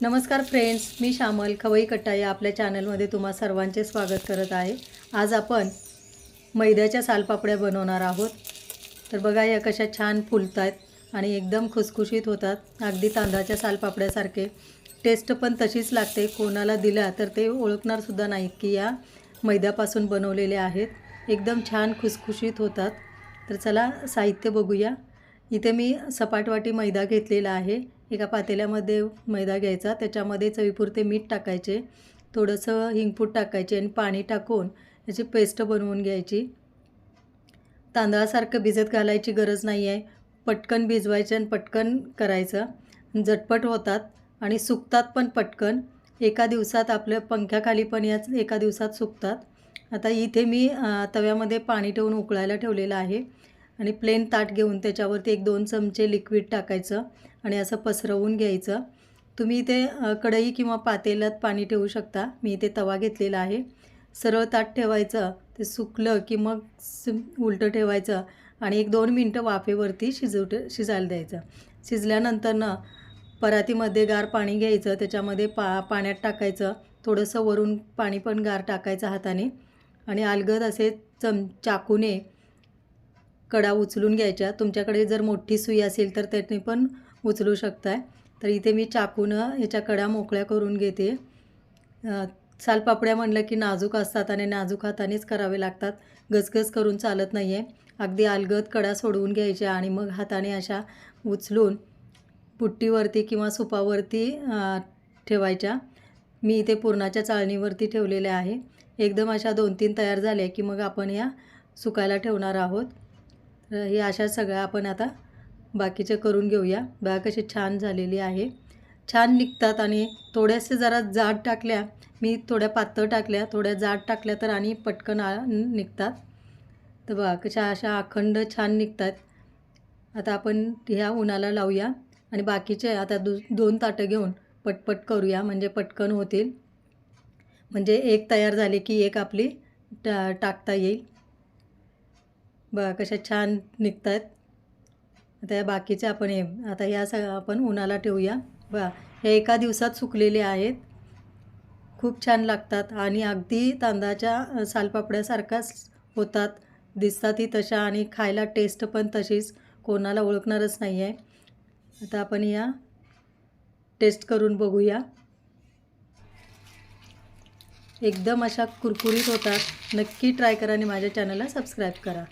नमस्कार फ्रेंड्स मी श्यामल खवई कट्टा या आपल्या चॅनलमध्ये तुम्हा सर्वांचे स्वागत करत आहे. आज आपण मैद्याच्या सालपापड्या बनवणार आहोत. तर बघा या कशा छान फुलत आहेत आणि एकदम खुसखुशीत होतात. अगदी तांदळाच्या सालपापड्यासारखे. टेस्ट पण तशीच लागते. कोणाला दिला तर ते ओळखणारसुद्धा नाही की या मैद्यापासून बनवलेले आहेत. एकदम छान खुसखुशीत होतात. तर चला साहित्य बघूया. इथे मी सपाटवाटी मैदा घेतलेला आहे. एका पातेल्यामध्ये मैदा घ्यायचा. त्याच्यामध्ये चवीपुरते मीठ टाकायचे. थोडंसं हिंगपूट टाकायचे आणि पाणी टाकून याची पेस्ट बनवून घ्यायची. तांदळासारखं भिजत घालायची गरज नाही आहे पटकन भिजवायचं आणि पटकन करायचं. झटपट होतात आणि सुकतात पण पटकन. एका दिवसात आपल्या पंख्याखाली पण याच एका दिवसात सुकतात. आता इथे मी तव्यामध्ये पाणी ठेवून उकळायला ठेवलेलं आहे. आणि प्लेन ताट घेऊन त्याच्यावरती एक दोन चमचे लिक्विड टाकायचं आणि असं पसरवून घ्यायचं. तुम्ही इथे कढई किंवा पातेल्यात पाणी ठेवू शकता. मी इथे तवा घेतलेला आहे. सरळ ताट ठेवायचं ते सुकलं की मग उलटं ठेवायचं आणि एक दोन मिनटं वाफेवरती शिजव शिजायला द्यायचं. शिजल्यानंतर ना परातीमध्ये गार पाणी घ्यायचं त्याच्यामध्ये पा पाण्यात टाकायचं. थोडंसं वरून पाणी पण गार टाकायचं हाताने. आणि अलगद असे चम चाकूने कडा उचलून घ्यायच्या. तुमच्याकडे जर मोठी सुई असेल तर त्याने पण उचलू शकताय. तर इथे मी चाकूनं ह्याच्या कडा मोकळ्या करून घेते. सालपापड्या म्हणलं की नाजूक असतात आणि नाजूक हातानेच करावे लागतात. गजगज करून चालत नाही आहे अगदी अलगद कडा सोडवून घ्यायच्या आणि मग हाताने अशा उचलून पुट्टीवरती किंवा सुपावरती ठेवायच्या. मी इथे पुरणाच्या चाळणीवरती ठेवलेल्या आहे. एकदम अशा दोन तीन तयार झाल्या की मग आपण या सुकायला ठेवणार आहोत. तर हे अशा सगळ्या आपण आता बाकीचे करून घेऊया. बघा कशी छान झालेली आहे. छान निघतात आणि थोड्याशे जरा जाड टाकल्या मी थोड्या पातळ टाकल्या थोड्या जाड टाकल्या तर आणि पटकन आ निघतात. तर बघा कशा अशा अखंड छान निघतात. आता आपण ह्या उन्हाला लावूया आणि बाकीचे आता दु दोन ताटं घेऊन पटपट करूया म्हणजे पटकन होतील. म्हणजे एक तयार झाले की एक आपली टा टाकता येईल. बघा कशा छान निघत आहेत आता या बाकीचे आपण हे आता या सगळ्या आपण उन्हाला ठेवूया. बघा हे एका दिवसात सुकलेले आहेत. खूप छान लागतात आणि अगदी तांदळाच्या सालपापड्यासारखाच होतात. दिसतातही तशा आणि खायला टेस्ट पण तशीच. कोणाला ओळखणारच नाही आहे आता आपण या टेस्ट करून बघूया. एकदम अशा कुरकुरीत होतात. नक्की ट्राय करा आणि माझ्या चॅनलला सबस्क्राईब करा.